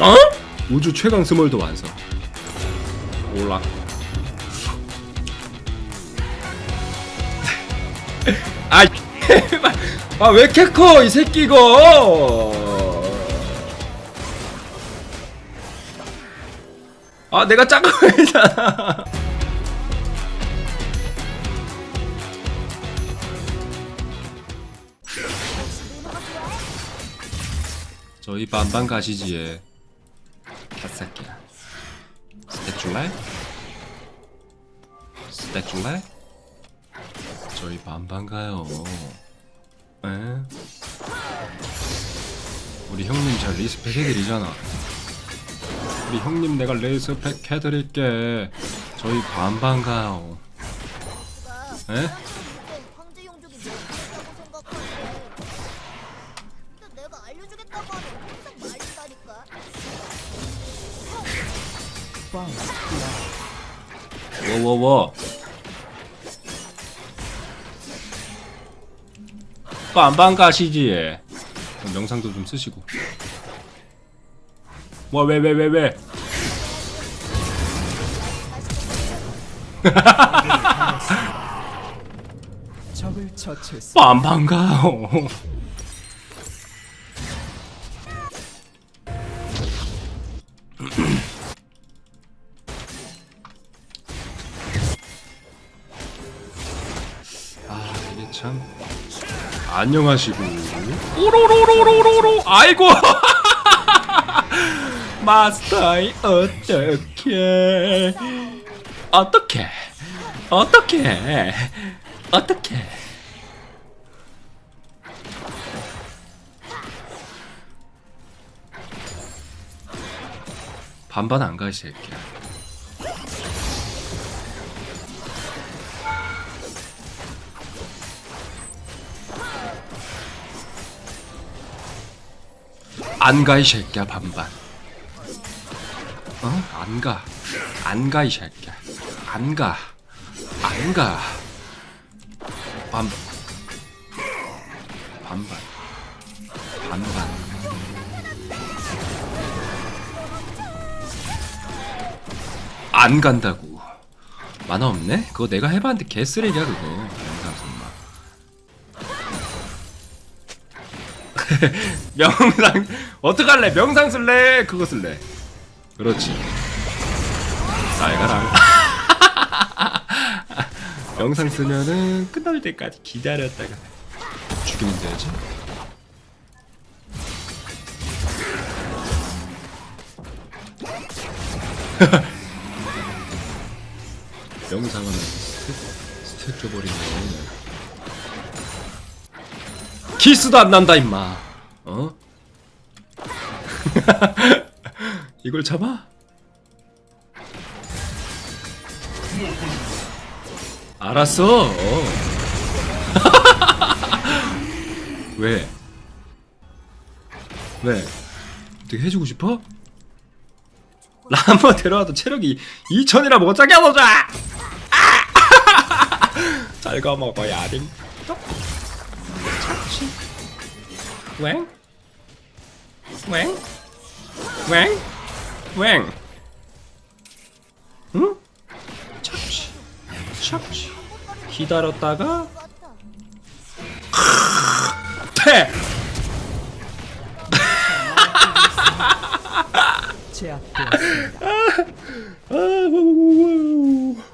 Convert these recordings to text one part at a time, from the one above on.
어? 우주 최강 스몰도 완성. 올라. 아, 아왜 이렇게 커, 이 새끼 이거. 아, 내가 작아 보이잖아. 저희 반반 가시지에 개새끼야 스택 줄래? 스택 줄래? 저희 반반 가요 에? 우리 형님 잘 리스펙 해드리잖아 우리 형님 내가 리스펙 해드릴게 저희 반반 가요 에? 워워워. 반반 가시지 명상도 좀 쓰시고. 뭐 왜 왜 왜 왜? 적을 처치했습니다. 반반 가 참. 안녕하시고. 오로로로로로로. 아이고. 마스터이 어떻게? 어떻게? 어떻게? 어떻게? 반반 안가 이 새끼야 안 가 이 새끼야 반반 어? 안 가. 안 가, 이 새끼야. 안 가. 안 가. 반. 반반. 반반. 안 간다고. 만화 없네? 그거 내가 해봤는데 개쓰레기야, 그거. 명상, 어떡할래? 명상 쓸래? 그거 쓸래? 그렇지. 잘 가라. 영상 쓰면은 끝날 때까지 기다렸다가 죽이면 되지. 영상은 스택, 스택 줘버리네. 키스도 안 난다 임마. 어? 이걸 잡아? 알았어. 어. 왜? 왜? 어떻게 해주고 싶어? 라마 데려와도 체력이 2000이라 못 자게 하자! 아! 잘 가 먹어야 돼. 착취. 웽? 웽? 웽? 웽? 응? 착취. 착취. 기다렸다가 패! 제압되었습니다.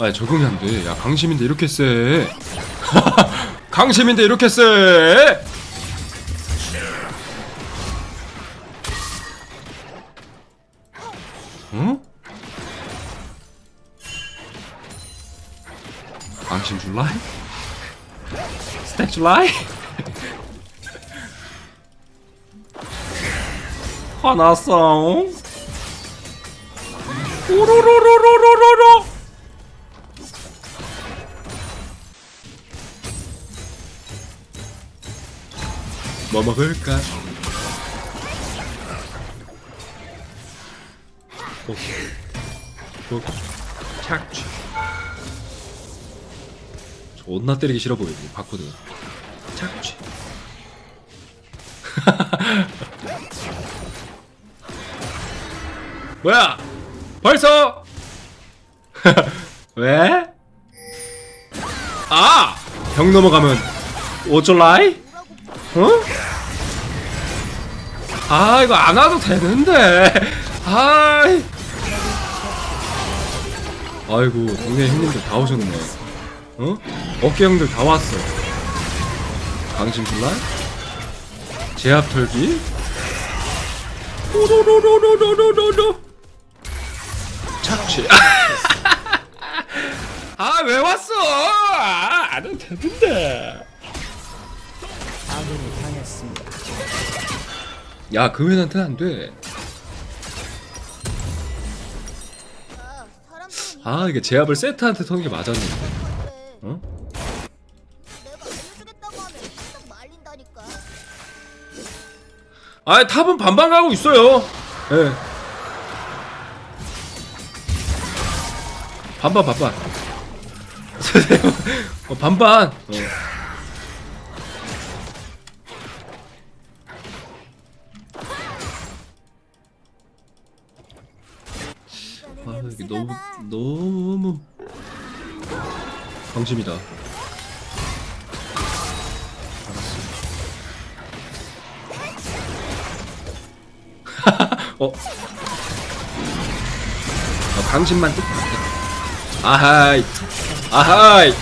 아 적응이 안 돼. 야 강심인데 이렇게 세. 강심인데 이렇게 세. 응? 강심 줄라이? 스택 줄라이? 화났어. 오로로로로로로로. 먹을까? 오, 오, 착취. 존나 때리기 싫어 보이지 봤거든. 착취. 뭐야? 벌써? 왜? 아! 벽 넘어가면 어쩔라이? 어? 아 이거 안 와도 되는데. 아이. 아이고 동네 형님들 다 오셨네. 어? 어깨 형들 다 왔어. 강심 줄라? 제압 털기? 오로로로로로로로 착취. 아 왜 왔어? 아, 안 해도 되는데 야, 그웬한테는 안 돼. 아, 이게 제압을 세트한테 터는 게 맞았는데. 어? 아, 탑은 반반 가고 있어요. 예. 반반, 반반. 어, 반반. 어. 방심이다. 어? 어, 강심만 뚝. 아하이. 아하이.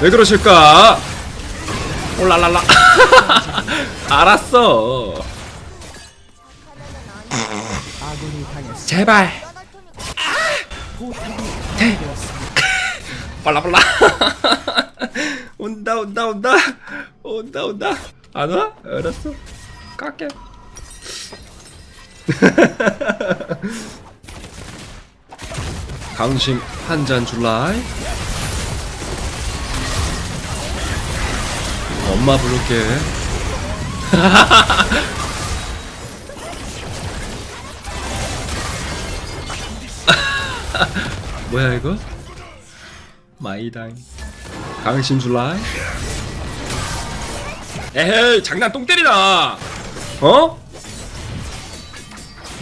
왜 그러실까? 올랄랄라. 알았어. 제발. 빨라 빨라. 온다 온다 온다. 온다 온다. 안 와? 알았어. 깎게. 강심 한 잔 줄라이. 엄마 부를게. 뭐야 이거? 마이당 강심 줄라이? 에헤이 장난 똥 때리나 어?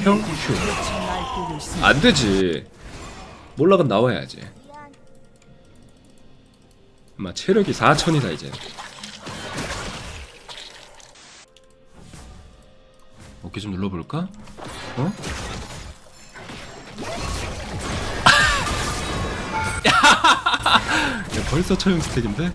형큐. 안되지 몰락은 나와야지. 엄마 체력이 4천이다 이제 어깨 좀 눌러볼까? 어? 야, 벌써 처형 스택인데?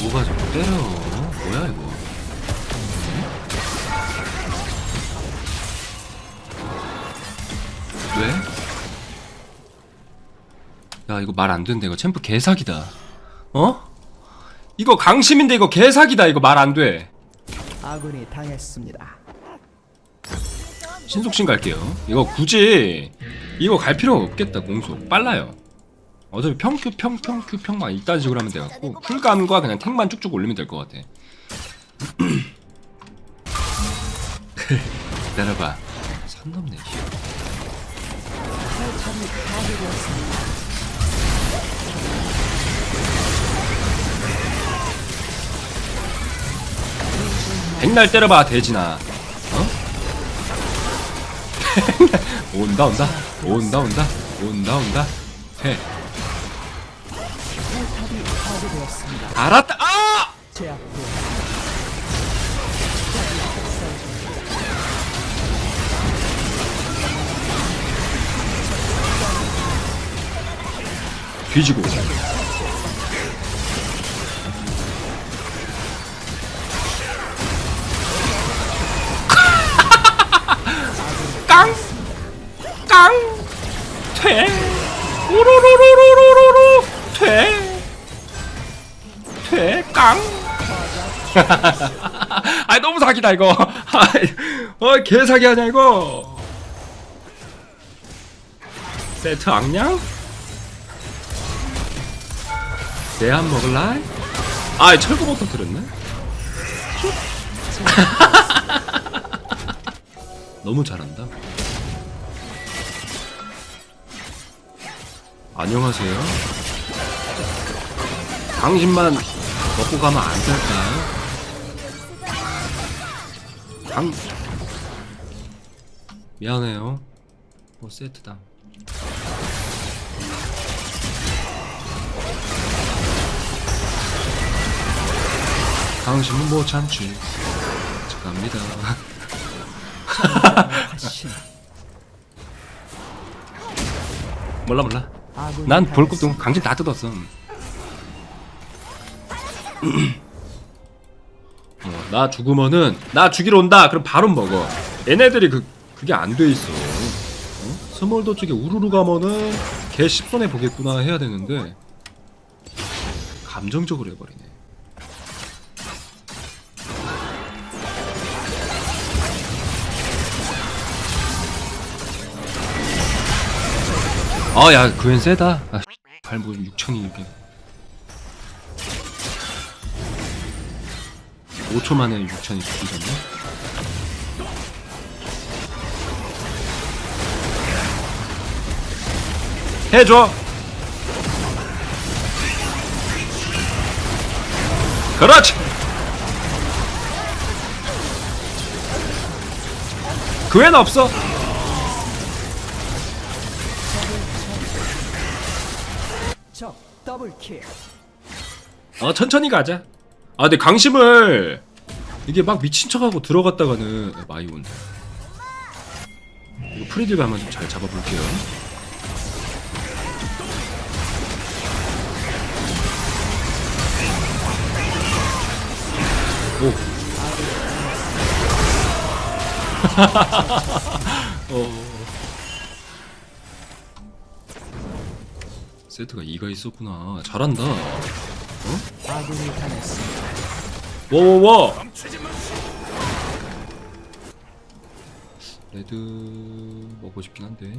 뭐가 자꾸 때려 뭐야 이거 야 이거 말 안 된다. 이거 챔프 개사기다. 어? 이거 강심인데 이거 개사기다. 이거 말 안돼. 아군이 당했습니다. 신속신 갈게요. 이거 굳이 이거 갈 필요가 없겠다 공속 빨라요. 어차피 평큐 평평큐 평만 이딴 식으로 하면 돼갖고 쿨감과 그냥 탱만 쭉쭉 올리면 될 것 같아. 기다려봐. 선 넘네 백날 때려봐 돼지나 어? 온다 온다 온다 온다 온다 온다 해. 알았다 아! 뒤지고 우르르르르르르 퇴! 퇴! 깡! 아 너무 사기다 이거 아이, 어 개사기 하냐 이거 세트 악냥? 내한 먹을라? 아 철거부터 들었네? 너무 잘한다 안녕하세요. 당신만 먹고 가면 안 될까요? 당 미안해요. 뭐 세트다. 당신은 못 참지. 훨씬 몰라 몰라. 난 볼것도. 강진 다 뜯었어. 어, 나 죽으면은 나 죽이러 온다. 그럼 바로 먹어. 얘네들이 그 그게 안 돼 있어. 어? 스몰더 쪽에 우르르 가면은 걔 십손해 보겠구나 해야 되는데 감정적으로 해버리네. 아, 야, 그앤 세다. 아, 발뭐 6천이 이게. 5초 만에 6천이 죽이졌네. 해줘. 그렇지. 그앤 없어. 어 천천히 가자. 아 근데 강심을 이게 막 미친 척하고 들어갔다가는 야, 많이 온다. 이거 프리딜가 한번 좀잘 잡아볼게요. 오. 어. 세트가 2가 있었구나. 잘한다. 아군이 당했습니다. 워워워 레드 먹고 싶긴 한데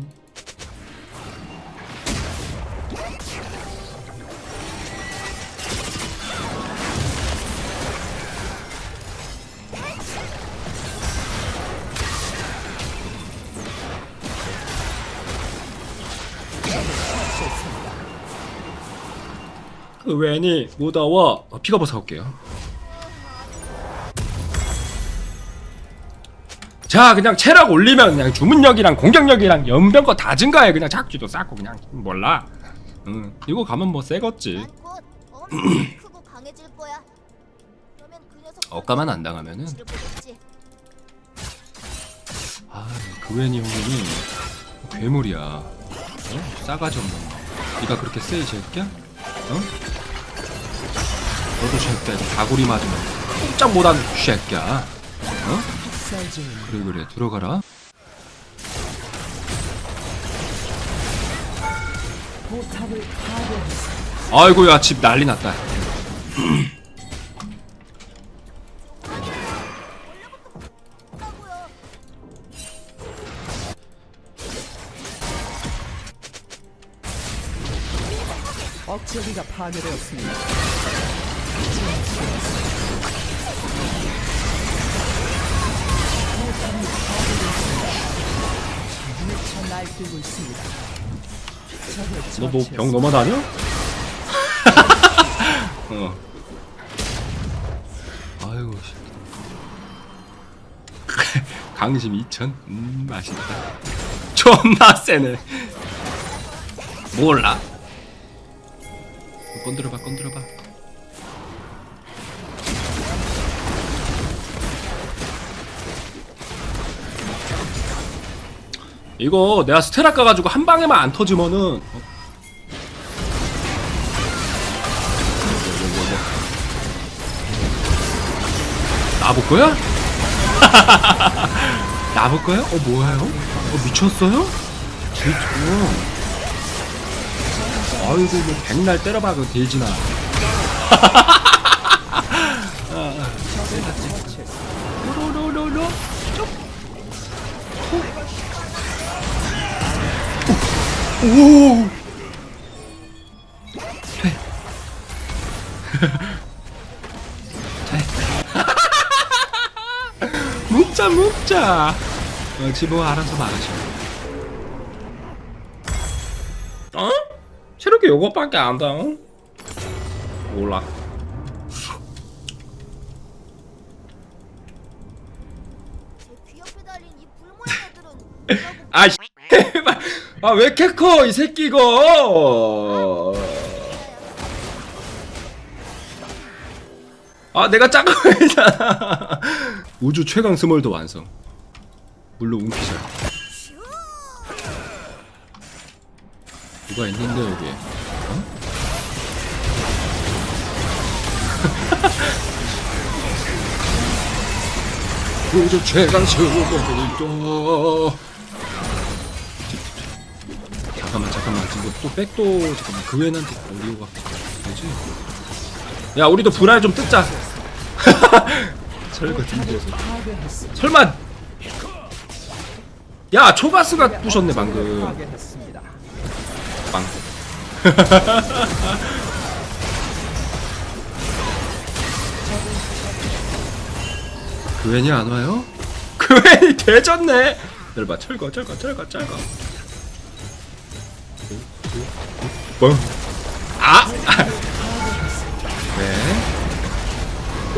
그 웬이 무더워 어, 피가 벗어 올게요 자 그냥 체력 올리면 그냥 주문력이랑 공격력이랑 연병거 다 증가해 그냥 작지도 쌓고 그냥 몰라 응 이거 가면 뭐 새겠지 난곧 엄청 크고 강해질 거야. 그러면 그 녀석 안 당하면은 를 보겠지. 아 그웬이 형님이 괴물이야 어? 싸가지 없는 놈 니가 그렇게 세이 새끼야? 어? 너도 새끼야 다구리 맞으면 꼼짝 못하는 새끼야 어? 그래 그래 들어가라. 아이고야 집 난리 났다. 억제기가 파괴되었습니다. 너뭐 병. 넘어다녀? 어. 아이고 씨. 강심 2000? 음 맛있다 존나 세네 몰라 건드려봐 건드려봐 이거 내가 스테라 까가지고 한 방에만 안 터지면은 어? 나볼 거야? 나볼 거야? 어 뭐예요? 어 미쳤어요? 진짜 아이고 뭐 백날 때려봐 그 돼지나 로로로로 오 돼. 묵자 묵자 어, 지뭐 알아서 말하셔 어? 이렇게 요것밖에 안 돼? 어? 몰라. 제귀 옆에 달린 이 불모양 애들은 뭐라고 아, 씨. 아, 왜 이렇게 커, 이 새끼 이거. 아, 내가 작은 거잖아. 우주 최강 스몰도 완성. 물론 운피셜. 누가 있는데 여기? 어? 우주 최강 스몰도. 잠깐만 지금 또 백도 잠깐만 그 외한테 올리고 가 되지? 야 우리도 불알 좀 뜯자 설거 파괴했습니다. 설마 야 초바스가 부셨네 방금. 빵 그웬이 안 와요? 그웬이 되졌네 열봐 철거 철거 철거 철거 뻥 아! 네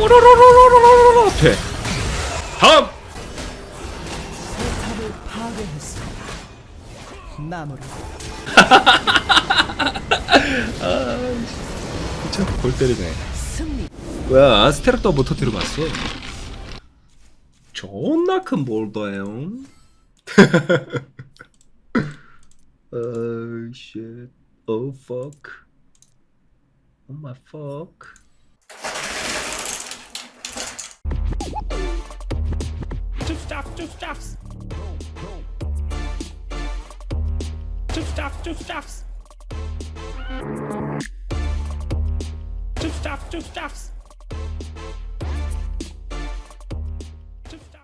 오로로로로로로로 돼 다음 파괴했습니다. 나무로 그쵸 골 때리네. 뭐야 아스테락도 못 터뜨려 봤어 존나 큰 몰더예요 Oh shit Oh fuck Oh my fuck Two stops, two stops. Two stops, two stops. Two stops, two stops.